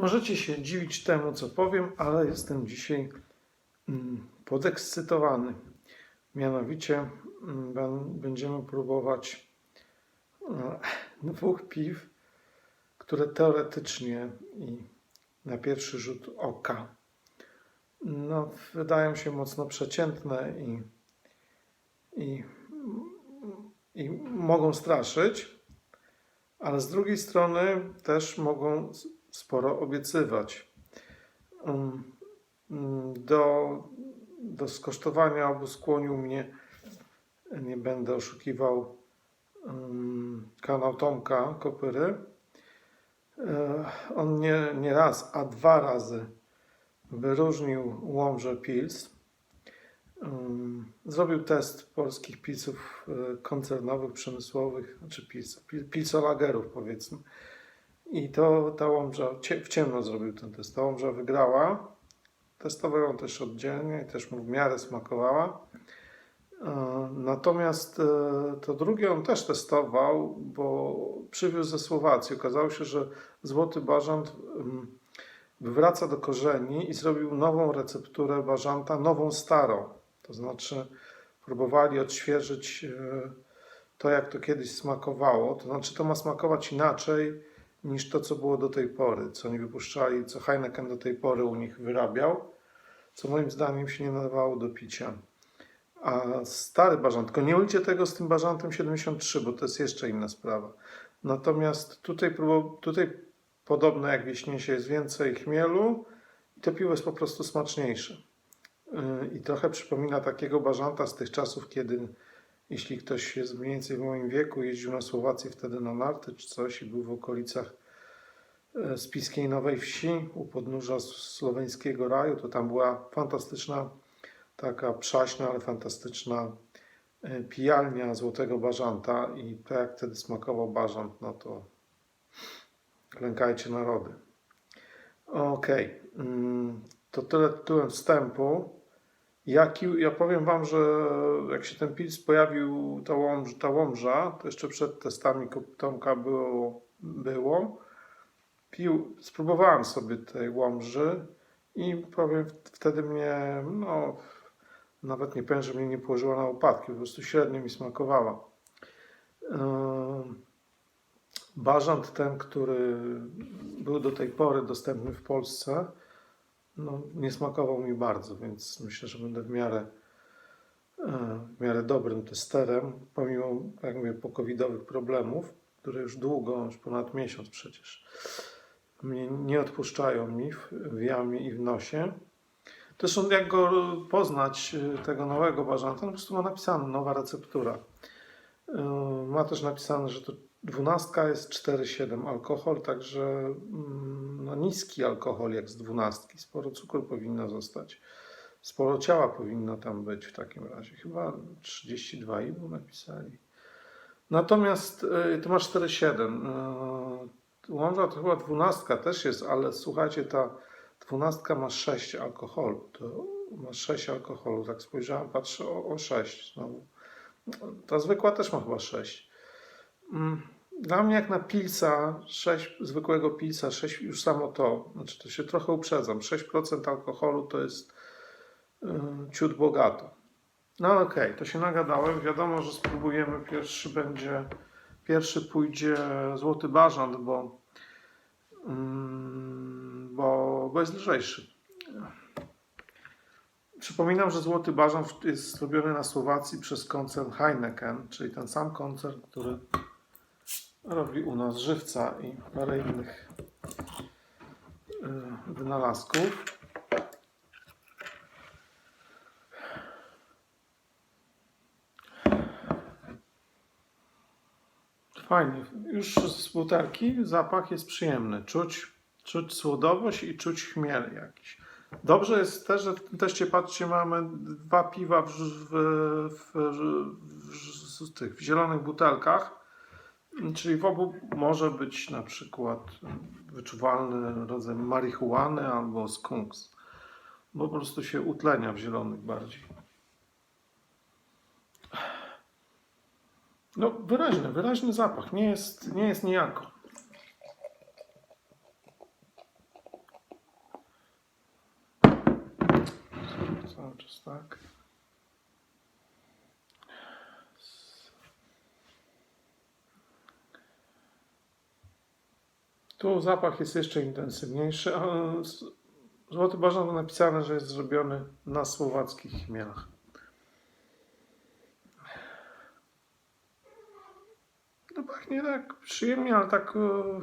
Możecie się dziwić temu, co powiem, ale jestem dzisiaj mm, podekscytowany. Mianowicie mm, będziemy próbować e, dwóch piw, które teoretycznie i na pierwszy rzut oka no, wydają się mocno przeciętne i, i, i mogą straszyć, ale z drugiej strony też mogą sporo obiecywać. Um, mm, Do, do skosztowania obu skłonił mnie, nie będę oszukiwał, um, kanał Tomka Kopyry. E, On nie, nie raz, a dwa razy wyróżnił Łomże Pils. Um, Zrobił test polskich pilsów e, koncernowych, przemysłowych, znaczy pils, pil- powiedzmy. I to ta Łomża, w ciemno zrobił ten test. Ta Łomża wygrała. Testował ją też oddzielnie i też mu w miarę smakowała. E, Natomiast e, to drugie on też testował, bo przywiózł ze Słowacji. Okazało się, że Złoty Bażant mm, wraca do korzeni i zrobił nową recepturę bażanta, nową starą. To znaczy próbowali odświeżyć e, to, jak to kiedyś smakowało. To znaczy to ma smakować inaczej niż to, co było do tej pory, co oni wypuszczali, co Heineken do tej pory u nich wyrabiał, co moim zdaniem się nie nadawało do picia. A stary bażant, tylko nie ujdzie tego z tym bażantem 73, bo to jest jeszcze inna sprawa. Natomiast tutaj, tutaj podobne jak wieśniesie jest więcej chmielu i to piwo jest po prostu smaczniejsze. Yy, I trochę przypomina takiego bażanta z tych czasów, kiedy jeśli ktoś jest mniej więcej w moim wieku, jeździł na Słowację wtedy na narty czy coś i był w okolicach e, Spiskiej Nowej Wsi u podnóża słoweńskiego raju, to tam była fantastyczna, taka przaśna, ale fantastyczna e, pijalnia Złotego Bażanta i to jak wtedy smakował bażant, no to klękajcie narody. Okej, mm, to tyle tytułem wstępu. Jaki, ja powiem Wam, że jak się ten pils pojawił, ta, łomż, ta to jeszcze przed testami Tomka było, było. Pił, spróbowałem sobie tej łomży i powiem, wtedy mnie, no, nawet nie powiem, że mnie nie położyła na opadki, po prostu średnio mi smakowała. Ym, Bażant ten, który był do tej pory dostępny w Polsce, no, nie smakował mi bardzo, więc myślę, że będę w miarę, e, w miarę dobrym testerem, pomimo, jak mówię, pokowidowych problemów, które już długo, już ponad miesiąc przecież, mnie nie odpuszczają mi w, w jamie i w nosie. Zresztą jak go poznać, e, tego nowego bażanta, no po prostu ma napisane nowa receptura. E, Ma też napisane, że to dwunastka jest 4,7 alkohol, także mm, no, niski alkohol jak z dwunastki. Sporo cukru powinno zostać. Sporo ciała powinno tam być w takim razie. Chyba 32,5 napisali. Natomiast y, tu masz 4,7. Y, Łomża to chyba dwunastka też jest, ale słuchajcie, ta dwunastka ma 6 alkoholu. To ma 6 alkoholu. Tak spojrzałem, patrzę o, o 6 znowu. Ta zwykła też ma chyba 6. Mm, Dla mnie jak na pilsa, 6, zwykłego pilsa, 6 już samo to, znaczy to się trochę uprzedzam, 6% alkoholu to jest yy, ciut bogato. No okej, to się nagadałem, wiadomo, że spróbujemy, pierwszy będzie, pierwszy pójdzie Złoty Bażant, bo, mm, bo, bo jest lżejszy. Przypominam, że Złoty Bażant jest zrobiony na Słowacji przez koncern Heineken, czyli ten sam koncern, który robi u nas żywca i parę innych y, wynalazków. Fajnie. Już z butelki zapach jest przyjemny. Czuć, czuć słodowość i czuć chmiel jakiś. Dobrze jest też, że w tym teście, patrzcie, mamy dwa piwa w, w, w, w, w, tych, w zielonych butelkach. Czyli w obu może być na przykład wyczuwalny rodzaj marihuany albo skunks. Bo po prostu się utlenia w zielonych bardziej. No wyraźny, wyraźny zapach. Nie jest, nie jest nijako. Cały czas tak. Tu zapach jest jeszcze intensywniejszy, ale Złoty Bażant napisane, że jest zrobiony na słowackich chmielach. No pachnie tak przyjemnie, ale tak e,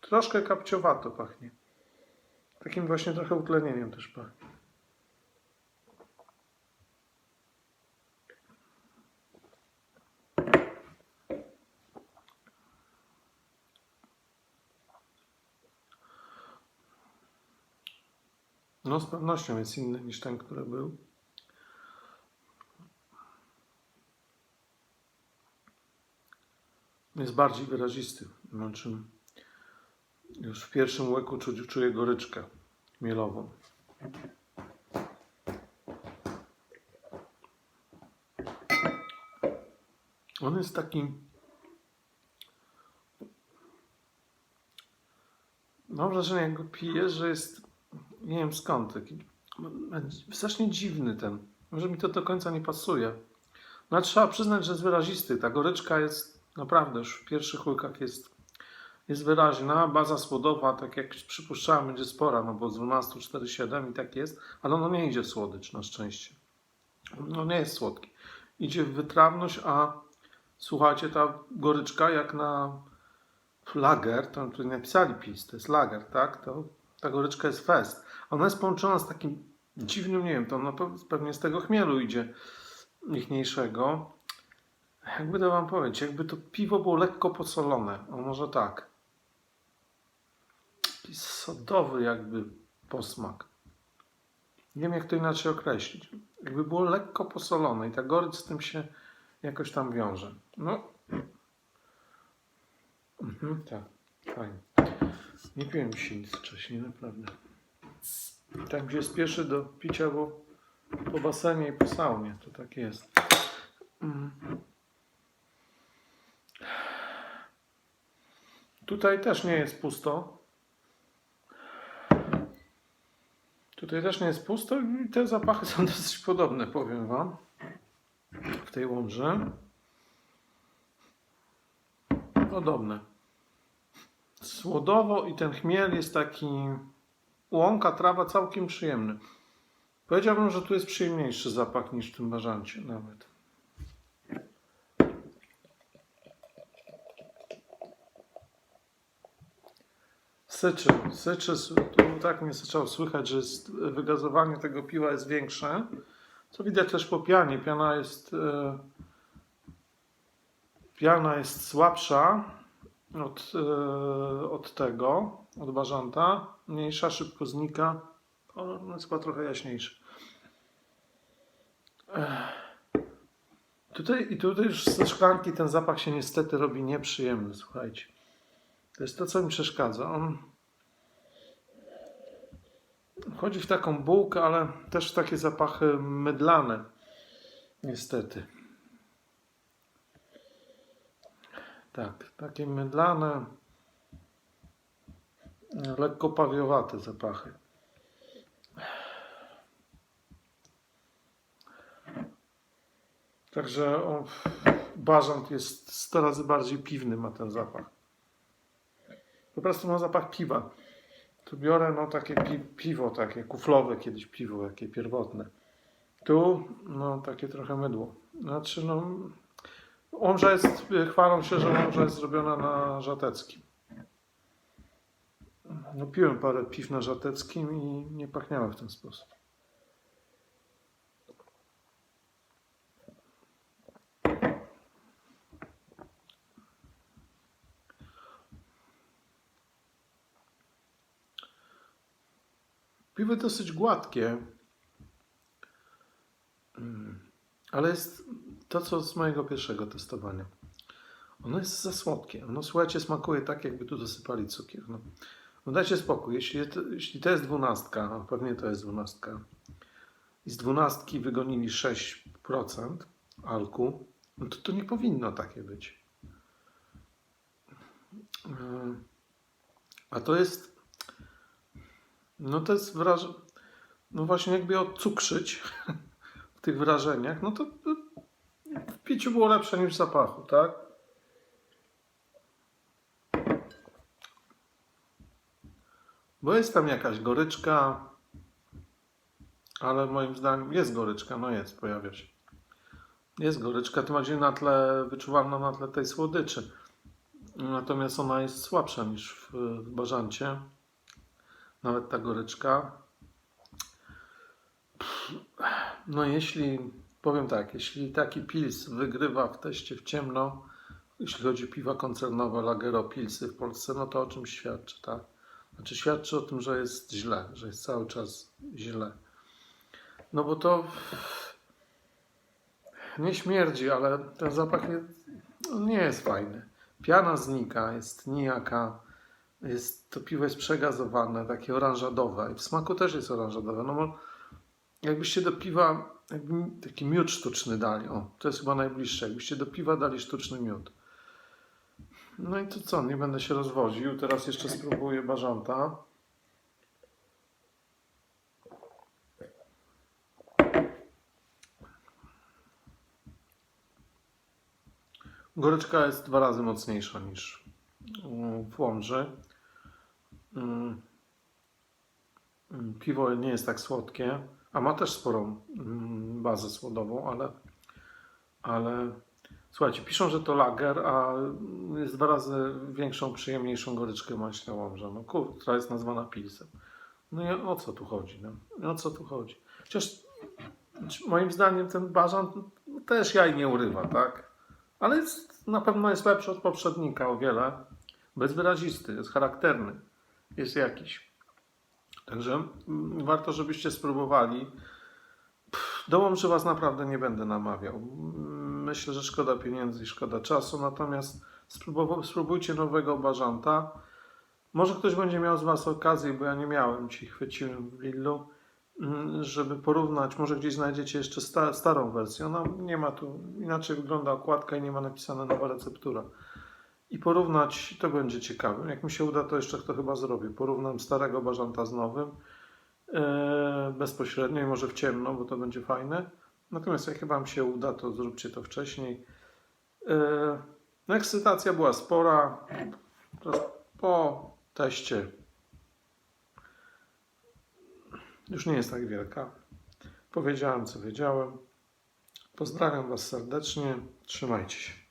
troszkę kapciowato pachnie. Takim właśnie trochę utlenieniem też pachnie. No z pewnością jest inny niż ten, który był. Jest bardziej wyrazisty. Znaczy, już w pierwszym łyku czuć, czuję goryczkę mielową. On jest taki. Mam wrażenie, jak go piję, że jest. Nie wiem skąd. Taki, strasznie dziwny ten. Może mi to do końca nie pasuje. No ale trzeba przyznać, że jest wyrazisty. Ta goryczka jest naprawdę już w pierwszych łykach jest, jest wyraźna. Baza słodowa, tak jak przypuszczałem, będzie spora, no bo z 12 4,7 i tak jest, ale ono nie idzie w słodycz na szczęście. No nie jest słodki. Idzie w wytrawność, a słuchajcie, ta goryczka jak na lager, to tu napisali PiS, to jest lager, tak? To ta goryczka jest fest. Ona jest połączona z takim dziwnym, nie wiem, to pe- pewnie z tego chmielu idzie ichniejszego. Jakby to wam powiedzieć, jakby to piwo było lekko posolone, o może tak. Taki sodowy jakby posmak. Nie wiem jak to inaczej określić. Jakby było lekko posolone i ta gorycz z tym się jakoś tam wiąże. No. Mhm, tak, fajnie. Nie piłem dzisiaj nic wcześniej, naprawdę. Tak gdzie spieszy do picia, bo po basenie i po saunie, to tak jest. Mm. Tutaj też nie jest pusto. Tutaj też nie jest pusto i te zapachy są dosyć podobne, powiem Wam, w tej łomży. Podobne. Słodowo i ten chmiel jest taki łąka, trawa całkiem przyjemny. Powiedziałbym, że tu jest przyjemniejszy zapach niż w tym bażancie nawet. Syczy, syczy, tu tak mnie zaczęło słychać, że jest, wygazowanie tego piwa jest większe. Co widać też po pianie. Piana jest, e, piana jest słabsza od, e, od tego, od bażanta. Mniejsza, szybko znika. On jest chyba trochę jaśniejszy. Tutaj i tutaj już ze szklanki ten zapach się niestety robi nieprzyjemny, słuchajcie. To jest to, co mi przeszkadza. On wchodzi w taką bułkę, ale też w takie zapachy mydlane. Niestety. Tak, takie mydlane, lekko pawiowate zapachy. Także on, bażant jest 100 razy bardziej piwny, ma ten zapach. Po prostu ma zapach piwa. Tu biorę no takie pi piwo, takie kuflowe kiedyś piwo, jakie pierwotne. Tu no takie trochę mydło. Znaczy no Łomża jest, chwalą się, że Łomża jest zrobiona na Żateckim. No piłem parę piw na Żateckim i nie pachniały w ten sposób. Piwo dosyć gładkie, Mm, ale jest to, co z mojego pierwszego testowania. Ono jest za słodkie. Ono, słuchajcie, smakuje tak, jakby tu dosypali cukier. No, no dajcie spokój. Jeśli to, jeśli to jest dwunastka, a pewnie to jest dwunastka, i z dwunastki wygonili 6% alku, no to to nie powinno takie być. Yy, A to jest, no to jest wrażenie, no właśnie jakby odcukrzyć tych wrażeniach, no to w piciu było lepsze niż w zapachu, tak? Bo jest tam jakaś goryczka, ale moim zdaniem jest goryczka, no jest, pojawia się. Jest goryczka, tym bardziej na tle, wyczuwalna na tle tej słodyczy. Natomiast ona jest słabsza niż w, w bażancie. Nawet ta goryczka. No jeśli, powiem tak, jeśli taki pils wygrywa w teście w ciemno, jeśli chodzi o piwa koncernowe, lagero, pilsy w Polsce, no to o czym świadczy, tak? Znaczy świadczy o tym, że jest źle, że jest cały czas źle. No bo to nie śmierdzi, ale ten zapach nie, nie jest fajny. Piana znika, jest nijaka, jest, to piwo jest przegazowane, takie oranżadowe. I w smaku też jest oranżadowe. No bo jakbyście do piwa jakby taki miód sztuczny dali, o, to jest chyba najbliższe. Jakbyście do piwa dali sztuczny miód. No i to co, nie będę się rozwoził. Teraz jeszcze spróbuję bażanta. Goryczka jest dwa razy mocniejsza niż mm, w Łomży. Mm, mm, Piwo nie jest tak słodkie, a ma też sporą bazę słodową, ale, ale słuchajcie, piszą, że to lager, a jest dwa razy większą, przyjemniejszą goryczkę ma śla Łomża, no, kur- która jest nazwana pilsem. No i o co tu chodzi? No? O co tu chodzi? Chociaż moim zdaniem ten bażant też jaj nie urywa, tak? Ale jest, na pewno jest lepszy od poprzednika o wiele. Bezwyrazisty, jest charakterny, jest jakiś. Także mm, warto, żebyście spróbowali. Do Łomży Was naprawdę nie będę namawiał. Myślę, że szkoda pieniędzy i szkoda czasu, natomiast spróbujcie nowego bażanta. Może ktoś będzie miał z Was okazję, bo ja nie miałem, ci chwyciłem w Lidlu, mm, żeby porównać. Może gdzieś znajdziecie jeszcze sta- starą wersję. Ona nie ma tu, inaczej wygląda okładka i nie ma napisana nowa receptura. I porównać, to będzie ciekawe. Jak mi się uda, to jeszcze to chyba zrobię. Porównam starego bażanta z nowym. e, bezpośrednio i może w ciemno, bo to będzie fajne. Natomiast jak Wam się uda, to zróbcie to wcześniej. E, ekscytacja była spora. Po teście już nie jest tak wielka. Powiedziałem, co wiedziałem. Pozdrawiam Was serdecznie. Trzymajcie się.